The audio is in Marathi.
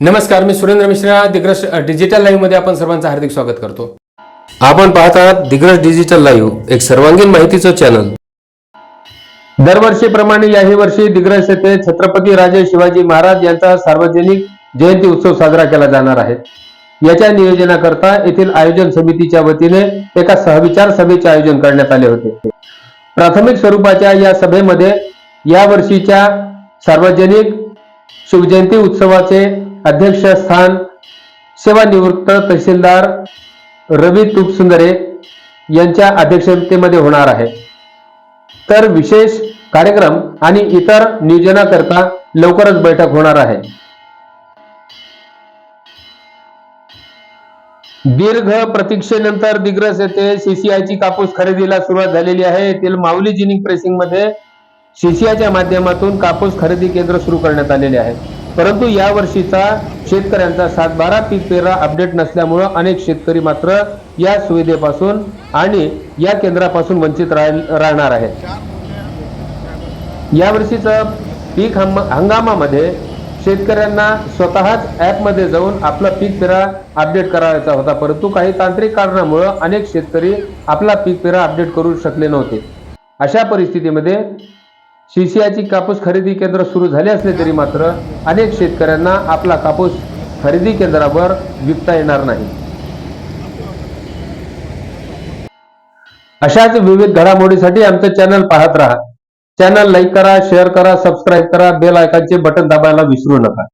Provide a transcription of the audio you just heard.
नमस्कार मी सुरेंद्र मिश्रा. दिग्रस डिजिटल लाईव्हमध्ये आपण सर्वांचं हार्दिक स्वागत करतो. आपण पाहत आहात दिग्रस डिजिटल लाईव्ह एक सर्वांगीण माहितीचं चॅनल. दरवर्षीप्रमाणे याही वर्षी दिग्रस येथे छत्रपती राजे शिवाजी महाराज यांचा सार्वजनिक जयंती उत्सव साजरा केला जाणार आहे. याच्या नियोजनाकरता येथील आयोजन समितीच्या वतीने एका सहविचार सभेचे आयोजन करण्यात आले होते. प्राथमिक स्वरूपाच्या या सभेमध्ये या वर्षीच्या सार्वजनिक शिवजयंती उत्सवाचे अध्यक्षस्थान सेवानिवृत्त तहसीलदार रवी तुपसुंदरे यांच्या अध्यक्षतेमध्ये होणार आहे. तर विशेष कार्यक्रम आणि इतर नियोजनाकरता लवकरच बैठक होणार आहे. दीर्घ प्रतीक्षेनंतर दिग्रस येथे सीसीआयची कापूस खरेदीला सुरुवात झालेली आहे. येथील माऊली जिनिंग प्रेसिंगमध्ये सीसीआयच्या माध्यमातून कापूस खरेदी केंद्र सुरू करण्यात आलेले आहे. परंतु या वर्षीचा शेतकऱ्यांचा सातबारा पीक पेरा अपडेट नसल्यामुळं अनेक शेतकरी मात्र या सुविधेपासून आणि या केंद्रापासून वंचित राहणार आहेत. यावर्षीचं पीक हंगामामध्ये शेतकऱ्यांना स्वतःच ॲपमध्ये जाऊन आपला पीक पेरा अपडेट करायचा होता. परंतु काही तांत्रिक कारणामुळं अनेक शेतकरी आपला पीक पेरा अपडेट करू शकले नव्हते. अशा परिस्थितीमध्ये सीसीआयची कापूस खरेदी केंद्र सुरू झाले असले तरी मात्र अनेक शेतकऱ्यांना आपला कापूस खरेदी केंद्रावर विकता येणार नाही. अशाच विविध घडामोडीसाठी आमचं चॅनल पाहत राहा. चॅनल लाईक करा शेअर करा सबस्क्राईब करा बेल आयकॉनचे बटन दाबायला विसरू नका.